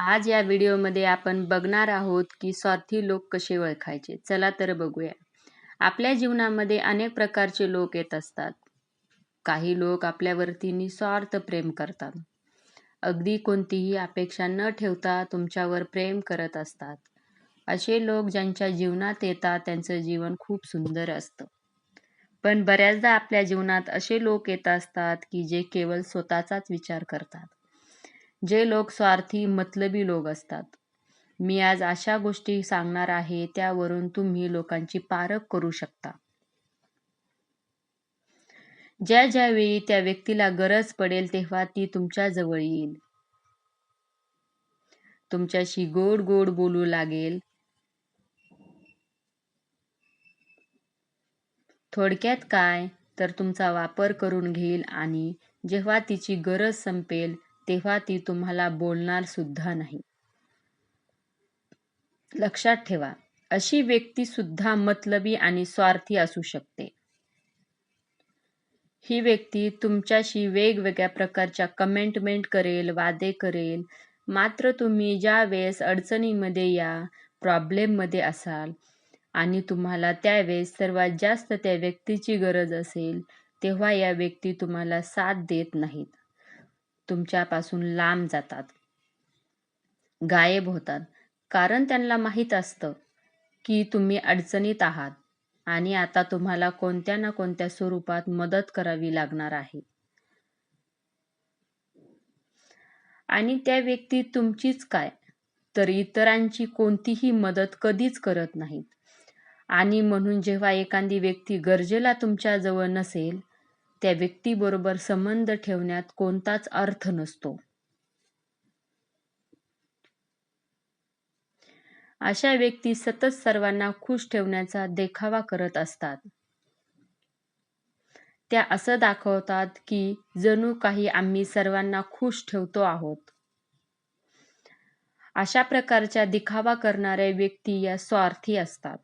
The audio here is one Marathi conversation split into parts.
आज या व्हिडिओमध्ये आपण बघणार आहोत की स्वार्थी लोक कसे ओळखायचे. चला तर बघूया. आपल्या जीवनामध्ये अनेक प्रकारचे लोक येत असतात. काही लोक आपल्यावरती निस्वार्थ प्रेम करतात. अगदी कोणतीही अपेक्षा न ठेवता तुमच्यावर प्रेम करत असतात. असे लोक ज्यांच्या जीवनात येतात त्यांचं जीवन खूप सुंदर असतं. पण बऱ्याचदा आपल्या जीवनात असे लोक येत असतात की जे केवळ स्वतःचाच विचार करतात. जे लोक स्वार्थी मतलबी लोक असतात. मी आज अशा गोष्टी सांगणार आहे त्यावरून तुम्ही लोकांची पारख करू शकता. ज्या ज्यावेळी त्या व्यक्तीला गरज पडेल तेव्हा ती तुमच्या जवळ येईल. तुमच्याशी गोड गोड बोलू लागेल. थोडक्यात काय तर तुमचा वापर करून घेईल आणि जेव्हा तिची गरज संपेल तेव्हा ती तुम्हाला बोलणार सुद्धा नाही. लक्षात ठेवा अशी व्यक्ती सुद्धा मतलबी आणि स्वार्थी असू शकते. ही व्यक्ती तुमच्याशी वेगवेगळ्या प्रकारच्या कमेंटमेंट करेल वादे करेल. मात्र तुम्ही ज्या वेळेस अडचणीमध्ये या प्रॉब्लेममध्ये असाल आणि तुम्हाला त्यावेळेस सर्वात जास्त त्या व्यक्तीची गरज असेल तेव्हा या व्यक्ती तुम्हाला साथ देत नाहीत. तुमच्यापासून लांब जातात. गायब होतात. कारण त्यांना माहीत असतं की तुम्ही अडचणीत आहात आणि आता तुम्हाला कोणत्या ना कोणत्या स्वरूपात मदत करावी लागणार आहे. आणि त्या व्यक्ती तुमचीच काय? तर इतरांची कोणतीही मदत कधीच करत नाहीत. आणि म्हणून जेव्हा एखादी व्यक्ती गरजेला तुमच्याजवळ नसेल त्या व्यक्तीबरोबर संबंध ठेवण्यात कोणताच अर्थ नसतो. अशा व्यक्ती सतत सर्वांना खुश ठेवण्याचा देखावा करत असतात. त्या असं दाखवतात की जणू काही आम्ही सर्वांना खुश ठेवतो आहोत. अशा प्रकारच्या दिखावा करणाऱ्या व्यक्ती या स्वार्थी असतात.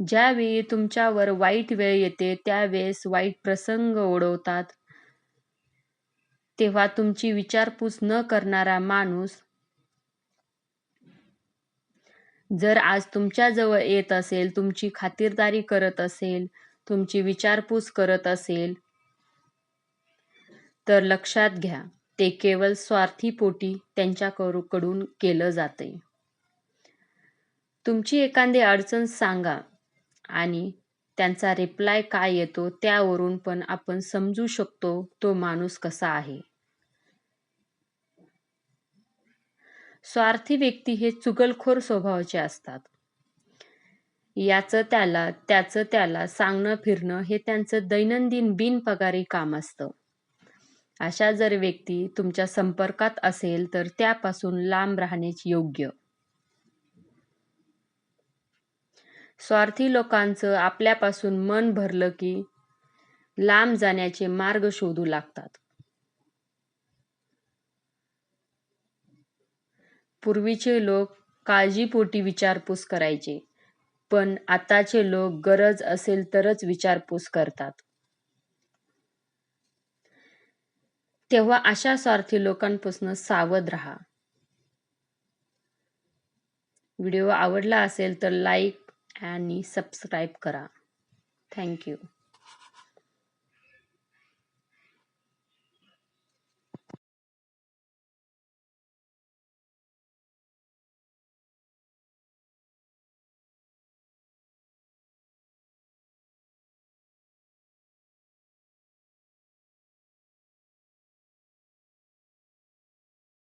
ज्यावेळी तुमच्यावर वाईट वेळ येते त्यावेळेस वाईट प्रसंग ओढवतात. तेव्हा तुमची विचारपूस न करणारा माणूस जर आज तुमच्याजवळ येत असेल तुमची खातिरदारी करत असेल तुमची विचारपूस करत असेल तर लक्षात घ्या ते केवळ स्वार्थीपोटी त्यांच्याकडून केलं जाते. तुमची एखादी अडचण सांगा आणि त्यांचा रिप्लाय काय येतो त्यावरून पण आपण समजू शकतो तो माणूस कसा आहे. स्वार्थी व्यक्ती हे चुगलखोर स्वभावाचे असतात. याचं त्याला त्याचं त्याला सांगणं फिरणं हे त्यांचं दैनंदिन बिनपगारी काम असतं. अशा जर व्यक्ती तुमच्या संपर्कात असेल तर त्यापासून लांब राहणेच योग्य. स्वार्थी लोकांचं आपल्यापासून मन भरलं की लांब जाण्याचे मार्ग शोधू लागतात. पूर्वीचे लोक काळजीपोटी विचारपूस करायचे पण आताचे लोक गरज असेल तरच विचारपूस करतात. तेव्हा अशा स्वार्थी लोकांपासून सावध राहा. व्हिडिओ आवडला असेल तर लाईक आणि सबस्क्राईब करा. थँक्यू